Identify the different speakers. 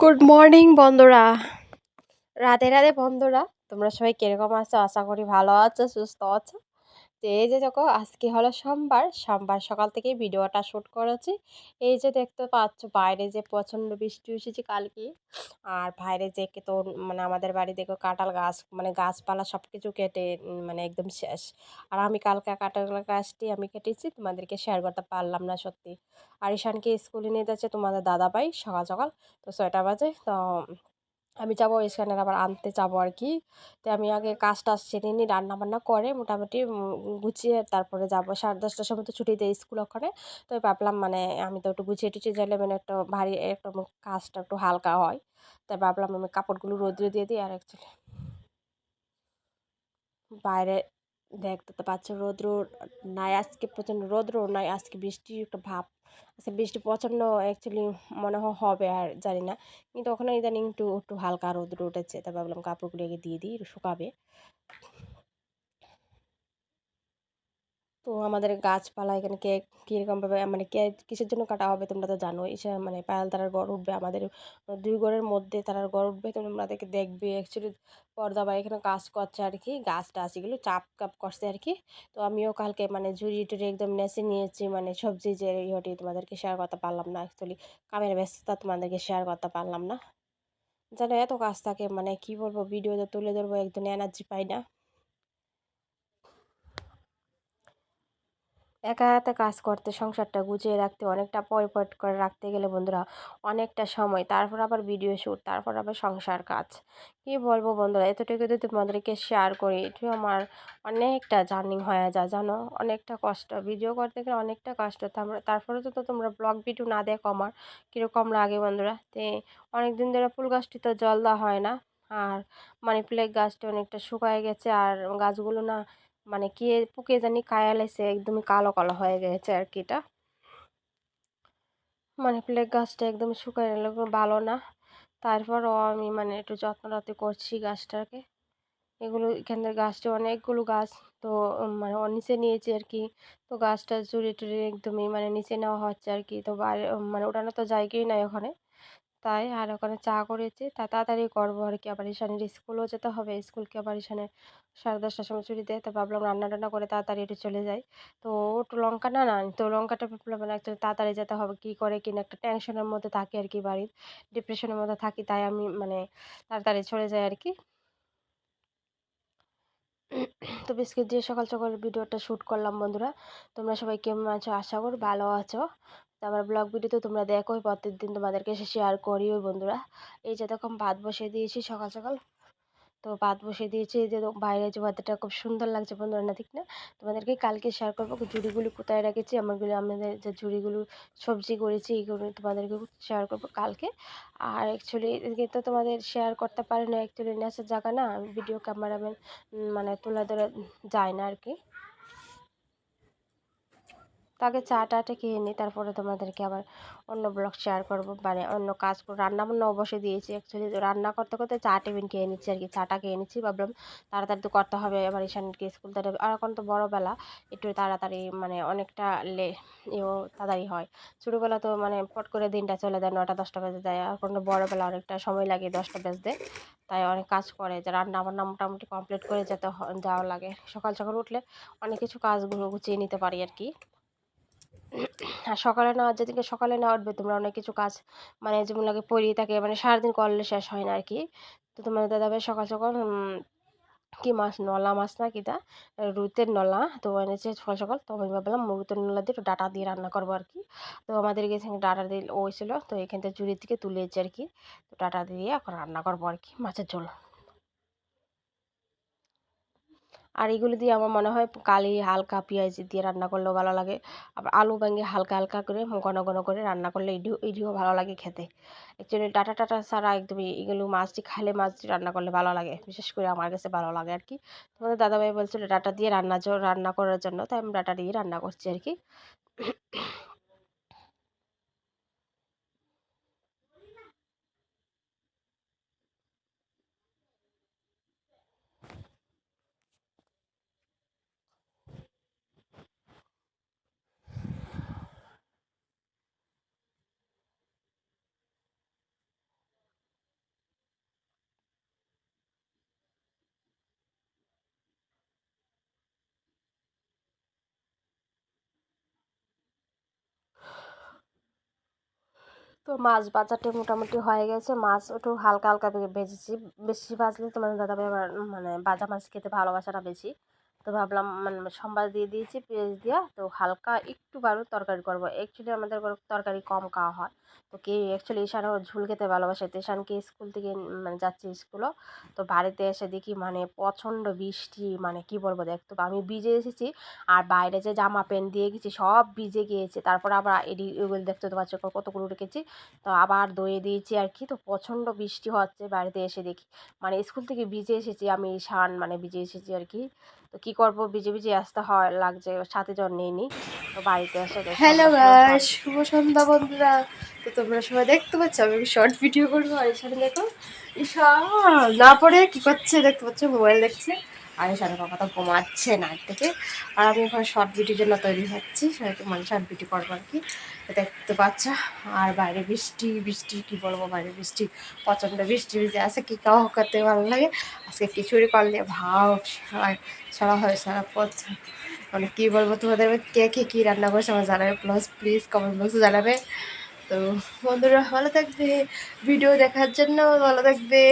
Speaker 1: Good morning বন্ধুরা। রাধে রাধে বন্ধুরা, তোমরা সবাই কীরকম আছো? আশা করি ভালো আছো, সুস্থ আছো। তো এই যে দেখো আজকে হলো সোমবার সোমবার সকাল থেকেই ভিডিওটা শ্যুট করেছি। এই যে দেখতে পাচ্ছ বাইরে যে প্রচণ্ড বৃষ্টি এসেছে কালকে, আর বাইরে যে তো মানে আমাদের বাড়ি দেখো কাঁঠাল গাছ মানে গাছপালা সব কিছু কেটে মানে একদম শেষ। আর আমি কালকে কাঁঠাল গাছটি আমি কেটেছি, তোমাদেরকে শেয়ার করতে পারলাম না সত্যি। আর ঈশানকে স্কুলে নিয়ে যাচ্ছে তোমাদের দাদা ভাই সকাল সকাল, তো ছয়টা বাজে, তো আমি যাব স্ক্যানার আবার আনতে যাব আর কি তো আমি আগে কাজ টাজ সেরে নিই রান্না বান্না করে মোটামুটি গুছিয়ে তারপরে যাব। সাড়ে দশটার সময় তো ছুটি দেয় স্কুল ওখানে। তো ভাবলাম মানে আমি তো একটু গুছিয়ে টুছিয়ে গেলে মানে একটু ভারী, একটু কাজটা একটু হালকা হয়। তাই ভাবলাম আমি কাপড়গুলো রোদ্রে দিয়ে দিই আর অ্যাকচুয়ালি বাইরে দেখতে পাচ্ছ রৌদ্র নাই, আজকে প্রচণ্ড রৌদ্র, নাই আজকে বৃষ্টি একটা ভাব। আজকে বৃষ্টি প্রচণ্ড অ্যাকচুয়ালি মনে হয় হবে আর জানি না। কিন্তু ওখানে ইদানিং একটু একটু হালকা রৌদ্র উঠেছে। তা ভাবলাম কাপড়গুলো আগে দিয়ে দিই শুকাবে। তো আমাদের গাছপালা এখানে কে কীরকমভাবে মানে কে কিসের জন্য কাটা হবে তোমরা তো জানোই। সে মানে পায়াল তারার গড় উঠবে, আমাদের দুই ঘরের মধ্যে তারার গড় উঠবে তোমাদেরকে দেখবে অ্যাকচুয়ালি পর্দা বা এখানে কাজ করছে আর কি, গাছ টাছ এগুলো চাপ কাপ করছে আর কি। তো আমিও কালকে মানে ঝুড়ি টুড়ি একদম নেচে নিয়েছি মানে সবজি যে ইয়েটি তোমাদেরকে শেয়ার করতে পারলাম না অ্যাকচুয়ালি কামের ব্যস্ততা তোমাদেরকে শেয়ার করতে পারলাম না। জানো এত কাজ থাকে মানে কি বলব ভিডিওতে তুলে ধরবো একদম এনার্জি পাই না। একা হাতে কাজ করতে, সংসারটা গুছিয়ে রাখতে, অনেকটা পরিপাট করে রাখতে গেলে বন্ধুরা অনেকটা সময়, তারপর আবার ভিডিও শ্যুট তারপর আবার সংসার কাজ। কি বলব বন্ধুরা? এতটুকু যদি তোমাদেরকে শেয়ার করি এটি আমার অনেকটা জার্নিং হয়ে যায়, জানো? অনেকটা কষ্ট। ভিডিও করতে গেলে অনেকটা কষ্ট। তারপরে তো তোমরা ব্লগ ভিডিও না দেখো আমার। কীরকম লাগে বন্ধুরা? তে অনেক দিন ধরে ফুল গাছটি তো জল দেওয়া হয় না। আর মানি প্লেগ গাছটা অনেকটা শুকায় গেছে। আর গাছগুলো না মানে কে, পুকে জানি খায়া লাইছে, একদমই কালো কালো হয়ে গেছে আর কি এটা। মানে প্লেগ গাছটা একদম শুকায় ভালো না। তারপরও আমি মানে একটু যত্নরাতি করছি গাছটাকে। এগুলো এখানের গাছটা অনেকগুলো গাছ তো মানে নিচে নিয়েছি আর কি। তো গাছটা চুরি টুরি একদমই মানে নিচে নেওয়া হচ্ছে আর কি। তো বাইরে মানে ওঠানো তো জায়গাই নাই ওখানে। তাই আর ওখানে চা করেছি। তা তাড়াতাড়ি করব আর কি। আবার ঈশানের স্কুলও যেতে হবে। স্কুলকে আবার ঈশানে সাড়ে দশটার সময় ছুটি দেয়। তো ভাবলাম রান্না টান্না করে তাড়াতাড়ি একটু চলে যাই। তো একটু লঙ্কা না না, তো লঙ্কাটা ভাবলাম একটু তাড়াতাড়ি যেতে হবে। কি করে কিনা একটা টেনশনের মধ্যে থাকি আর কি বাড়ির। ডিপ্রেশনের মধ্যে থাকি, তাই আমি মানে তাড়াতাড়ি চলে যাই আর কি। তো বিস্কিট দিয়ে সকাল সকাল ভিডিওটা শ্যুট করলাম বন্ধুরা। তোমরা সবাই কেমন আছো? আশা করি ভালো আছো। তো আমার ব্লগ ভিডিও তো তোমরা দেখো প্রত্যেকদিন তোমাদেরকে শেয়ার করি ওই বন্ধুরা। এই যে তখন ভাত বসিয়ে দিয়েছি সকাল সকাল। তো ভাত বসিয়ে দিয়েছি, এই যে বাইরে যে ভাতটা খুব সুন্দর লাগছে বন্ধুরা, না ঠিক না? তোমাদেরকে কালকে শেয়ার করব ঝুড়িগুলি কোথায় রেখেছি, আমারগুলো, আমাদের যে ঝুড়িগুলো সবজি করেছি, এইগুলো তোমাদেরকে শেয়ার করব কালকে। আর অ্যাকচুয়ালি এদিকে তো তোমাদের শেয়ার করতে পারি না অ্যাকচুয়ালি নেচার জায়গা না ভিডিও ক্যামেরাম্যান মানে তুলে ধরা যায় না আর কি। তাকে চা টাটা খেয়ে নিই, তারপরে তোমাদেরকে আবার অন্য ব্লগ শেয়ার করব। মানে অন্য কাজ করব রান্না বান্না অবশ্যই দিয়েছি অ্যাকচুয়ালি রান্না করতে করতে চা টিফিন খেয়ে নিচ্ছি আর কি, চাটা খেয়ে নিচ্ছি। ভাবলাম তাড়াতাড়ি তো করতে হবে, এবার ঈশানকে স্কুল তাড়াতাড়ি, আর এখন তো বড়োবেলা, একটু তাড়াতাড়ি মানে অনেকটা লে ইয়েও তাড়াতাড়ি হয়। ছোটোবেলা তো মানে পট করে দিনটা চলে যায়, নটা দশটা বেজে যায়। আর তো বড়োবেলা অনেকটা সময় লাগে দশটা বেজতে, তাই অনেক কাজ করে। যে রান্না বান্না মোটামুটি কমপ্লিট করে যেতে যাওয়া লাগে। সকাল সকাল উঠলে অনেক কিছু কাজগুলো গুছিয়ে নিতে পারি আর কি। আর সকালে না, যেদিনকে সকালে না উঠবে তোমরা অনেক কিছু কাজ মানে যেমন লাগে পড়িয়ে থাকে মানে সারাদিন করলে শেষ হয় না আর কি তো তোমাদের দাদাভাই সকাল সকাল কি মাছ, নলা মাছ না কিটা রুইতের নলা, তো এনেছে সকাল সকাল, তো আমি ভাবলাম রুইতের নলা দিয়ে একটু ডাটা দিয়ে রান্না করব আর কি তো আমাদের এখানে ডাটা দিয়ে ওই ছিল তো এখান থেকে চুরি থেকে তুলেছে আর কি তো ডাটা দিয়ে এখন রান্না করব আর কি মাছের ঝোল। আর এগুলো দিয়ে আমার মনে হয় কালি হালকা পেঁয়াজ দিয়ে রান্না করলেও ভালো লাগে। আবার আলু ভেঙে হালকা হালকা করে ঘন ঘন করে রান্না করলে এটিও এটিও ভালো লাগে খেতে। অ্যাকচুয়ালি ডাটা টাটা ছাড়া একদমই এগুলো মাছটি খাইলে মাছটি রান্না করলে ভালো লাগে। বিশেষ করে আমার কাছে ভালো লাগে আর কি। তোমাদের দাদাভাই বলছিল ডাটা দিয়ে রান্না রান্না করার জন্য, তাই আমি ডাটা দিয়ে রান্না করছি আর কি। তো মাছ বাজারটা মোটামুটি হয়ে গেছে। মাছ একটু হালকা হালকা ভেজেছি। বেশি ভাজলে তোমাদের দাদাভাই আবার মানে ভাজা মাছ খেতে ভালোবাসে না বেশি। তো ভাবলাম মানে সম্বাদ দিয়ে দিয়েছি, পেঁয়াজ দিয়া, তো হালকা একটু বারো তরকারি করব। অ্যাকচুয়ালি আমাদের তরকারি কম খাওয়া হয়। তো কে অ্যাকচুয়ালি ঈশানও ঝুল খেতে ভালোবাসে, তো ঈশানকে স্কুল থেকে মানে যাচ্ছে স্কুলও তো বাড়িতে এসে দেখি মানে প্রচণ্ড বৃষ্টি মানে কি বলব দেখ, তো আমি ভিজে এসেছি, আর বাইরে যে জামা প্যান্ট দিয়ে গেছি, সব ভিজে গিয়েছে। তারপর আবার এডি এগুলো দেখতে তো পাচ্ছ কতগুলো রেখেছি। তো আবার দইয়ে দিয়েছি আর কি, তো প্রচণ্ড বৃষ্টি হচ্ছে বাড়িতে এসে দেখি। মানে স্কুল থেকে ভিজে এসেছি আমি শান মানে ভিজে এসেছি আর কি। তো কী করব ভিজে ভিজে আসতে হয় লাগছে সাথে জন নিইনি তো বাড়িতে এসে
Speaker 2: হ্যালো শুভ সন্ধ্যা বন্ধুরা। তো তোমরা সবাই দেখতে পাচ্ছ আমি শর্ট ভিডিও করব আর এখানে দেখো না পড়ে কি করছে দেখতে পাচ্ছ মোবাইল দেখছে। ঈশান বাবা তো ঘুমাচ্ছে না থেকে। আর আমি এখন শর্ট ভিডিওর জন্য তৈরি হচ্ছি, সবাইকে মানে শর্ট ভিডিও করব আর কি। দেখতে পাচ্ছ, আর বাইরে বৃষ্টি বৃষ্টি কি বলব বাইরে বৃষ্টি, প্রচণ্ড বৃষ্টি ভিজে আছে, কি কাউ করতে ভালো লাগে। আজকে খিচুড়ি করলে ভাও, সারা হয়, সারা পথ। মানে কী বলব তোমাদের কে কে কী রান্না করছে আমার জানাবে প্লাস প্লিজ কমেন্ট বক্সে জানাবে। তো বন্ধুরা, ভালো থাকবে। ভিডিও দেখার জন্য ভালো থাকবে।